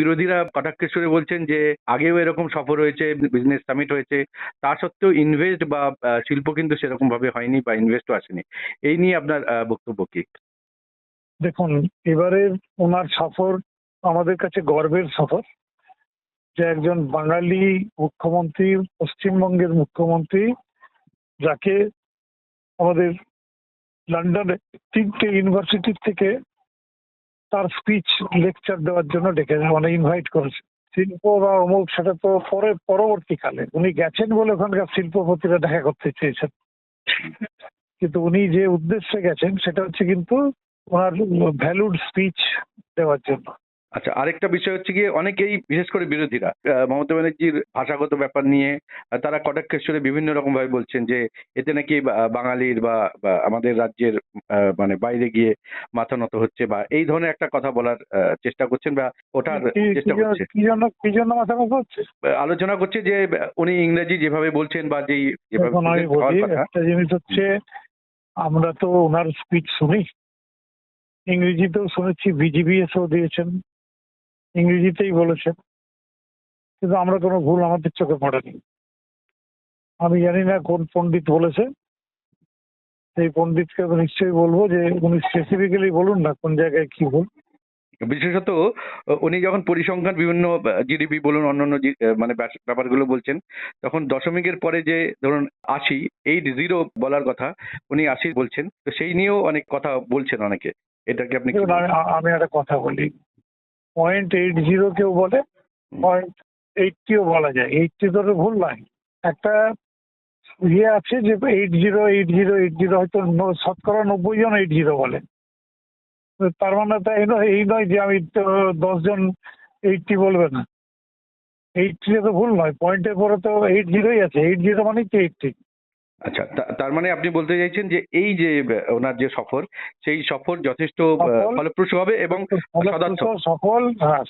বিরোধীরা কটাক্ষেশ্বরে বলছেন যে, আগেও এরকম সফর হয়েছে বিজনেস সামিট হয়েছে, তা সত্ত্বেও ইনভেস্ট বা শিল্প কিন্তু সেরকম ভাবে হয়নি বা ইনভেস্টও আসেনি। এই নিয়ে আপনার বক্তব্য কি? দেখুন, এবারের ওনার সফর আমাদের কাছে গর্বের সফর, যে একজন বাঙালি মুখ্যমন্ত্রী, পশ্চিমবঙ্গের মুখ্যমন্ত্রী, যাকে আমাদের লন্ডনে তিনটে ইউনিভার্সিটির থেকে তার স্পিচ লেকচার দেওয়ার জন্য ডেকে মানে ইনভাইট করেছে। শিল্প বা অমুক, সেটা তো পরে, পরবর্তীকালে। উনি গেছেন বলে ওখানকার শিল্পপতিরা দেখা করতে চেয়েছেন। কিন্তু উনি যে উদ্দেশ্যে গেছেন, সেটা হচ্ছে কিন্তু ওনার ভ্যালুড স্পিচ দেওয়ার জন্য। আচ্ছা আরেকটা বিষয় হচ্ছে গিয়ে অনেকেই বিশেষ করে বিরোধীরা মমতা ব্যানার্জির ভাষাগত ব্যাপার নিয়ে তারা কটাক্ষেশ্বরে বিভিন্ন রকম ভাবে বলছেন যে এতে নাকি বাঙালির বা আমাদের রাজ্যের মানে বাইরে গিয়ে মাথা নত হচ্ছে বা এই ধরনের একটা কথা বলার চেষ্টা করছেন বা ওঠার চেষ্টা করছে? কি জন্য মাথা কথা হচ্ছে? আলোচনা করছে যে উনি ইংরেজি যেভাবে বলছেন বা যেই একটা জিনিস হচ্ছে আমরা তো ওনার স্পিচ শুনি। ইংরেজিতেও শুনেছি বিজিবিএসও দিয়েছেন। ইংরেজিতেই বলেছে কিন্তু আমরা কোনো ভুল আমাদের চোখে পড়েনি। আমি জানি না কোন পণ্ডিত বলেছে সেই পণ্ডিতকে আমি নিশ্চয়ই বলব যে উনি স্পেসিফিক্যালি বলুন না কোন জায়গায় কি ভুল। বিশেষত উনি যখন পরিসংখ্যান বিভিন্ন জিডিপি বলুন অন্যান্য মানে ব্যাপারগুলো বলছেন তখন দশমিকের পরে যে ধরুন আশি এইট জিরো বলার কথা উনি আশি বলছেন। তো সেই নিয়েও অনেক কথা বলছেন অনেকে। এটাকে আপনি? আমি একটা কথা বলি। পয়েন্ট এইট জিরো কেউ বলে পয়েন্ট এইটটিও বলা যায়। এইটটি তো ভুল নয়। একটা ইয়ে আছে যে eight zero eight zero eight zero হয়তো শতকরা নব্বই জন এইট জিরো বলে। তার মানে তো এই নয় এই নয় যে আমি দশ জন এইটটি বলবে না। এইটটি তো ভুল নয়। পয়েন্টের পরে তো এইট জিরোই আছে। এইট জিরো মানেই তো এইটটি আচ্ছা তা- তার মানে আপনি বলতে চাইছেন যে এই যে ওনার যে সফর সেই সফর যথেষ্ট ফলপ্রসূ হবে এবং সফল হ্যাঁ